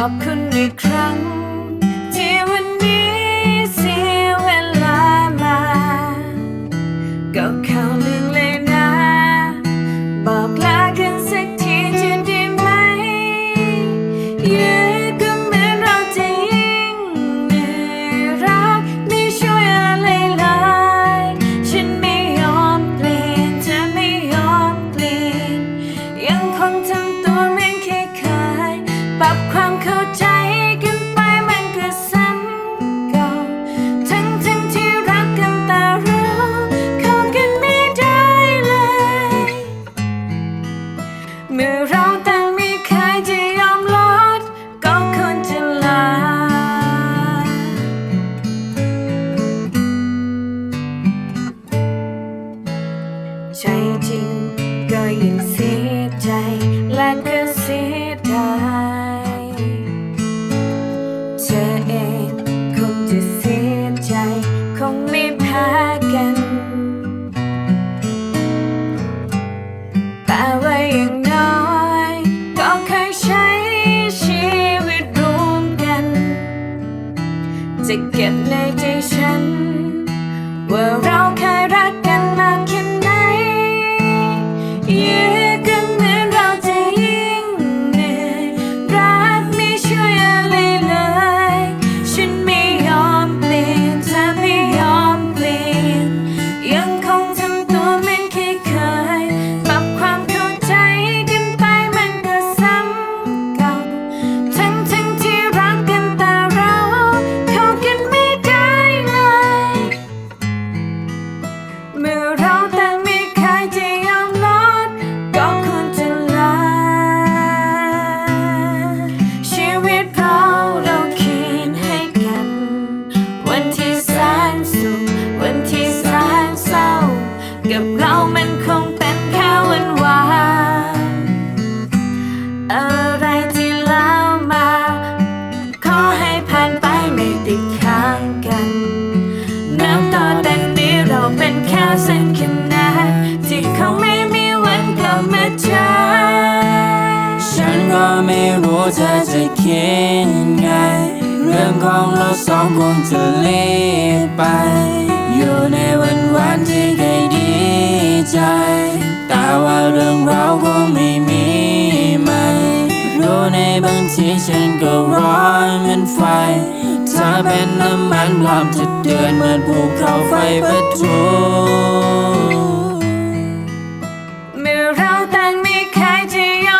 How can we cry? ใจจริงก็ยังเสียใจและก็เสียใจเธอเองคงจะเสียใจคงไม่แพ้กัน แต่ว่าอย่างน้อยก็เคยใช้ชีวิตร่วมกัน จะเก็บในใจฉัน ว่าเรา น้ำตาแต่นี้เราเป็นแค่เส้นขนานที่เขาไม่มีวันกลับมาจากฉันก็ไม่รู้เธอจะคิดไง เรื่องของเราสองคงจะเลีกไป อยู่ในวันวันที่เคยดีใจ แต่ว่าเรื่องเราคงไม่มีไหมรู้ในบางทีฉันก็ร้อนเหมือนไฟ เป็นน้ำมันร้อมจะเดือนเหมือนภูเขาไฟปะทุเมื่อเราต่างมีใครที่ยอม